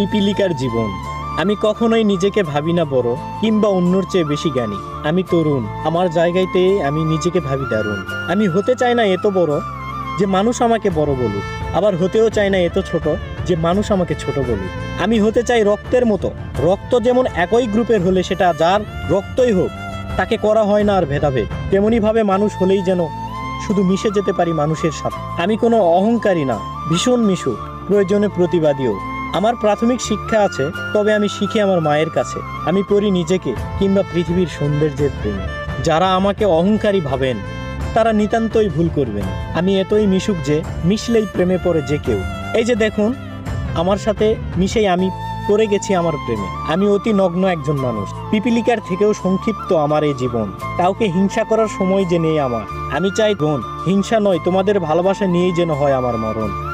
পিপিলিকার জীবন। আমি কখনোই নিজেকে ভাবি না বড়, কিংবা অন্যর চেয়ে বেশি জ্ঞানী। আমি তরুণ, আমার জায়গাতে আমি নিজেকে ভাবি দারুণ। আমি হতে চাই না এত বড় যে মানুষ আমাকে বড় বলুক, আবার হতেও চাই না এত ছোট যে মানুষ আমাকে ছোট বলুক। আমি হতে চাই রক্তের মতো, রক্ত যেমন একই গ্রুপের হলে সেটা যার রক্তই হোক, তাকে করা হয় না আর ভেদাভেদ। তেমনইভাবে মানুষ হলেই যেন শুধু মিশে যেতে পারি মানুষের সাথে। আমি কোনো অহংকারী না, ভীষণ মিশুক, প্রয়োজনে প্রতিবাদীও। আমার প্রাথমিক শিক্ষা আছে, তবে আমি শিখি আমার মায়ের কাছে। আমি পড়ি নিজেকে কিংবা পৃথিবীর সৌন্দর্যের প্রেমে। যারা আমাকে অহংকারী ভাবেন, তারা নিতান্তই ভুল করবেন। আমি এতই মিশুক যে, মিশলেই প্রেমে পড়ে যে কেউ। এই যে দেখুন, আমার সাথে মিশেই আমি পড়ে গেছি আমার প্রেমে। আমি অতি নগ্ন একজন মানুষ। পিপিলিকার থেকেও সংক্ষিপ্ত আমার এই জীবন। কাউকে হিংসা করার সময় যে নেই আমার। আমি চাই গুণ হিংসা নয়, তোমাদের ভালোবাসা নিয়েই যেন হয় আমার মরণ।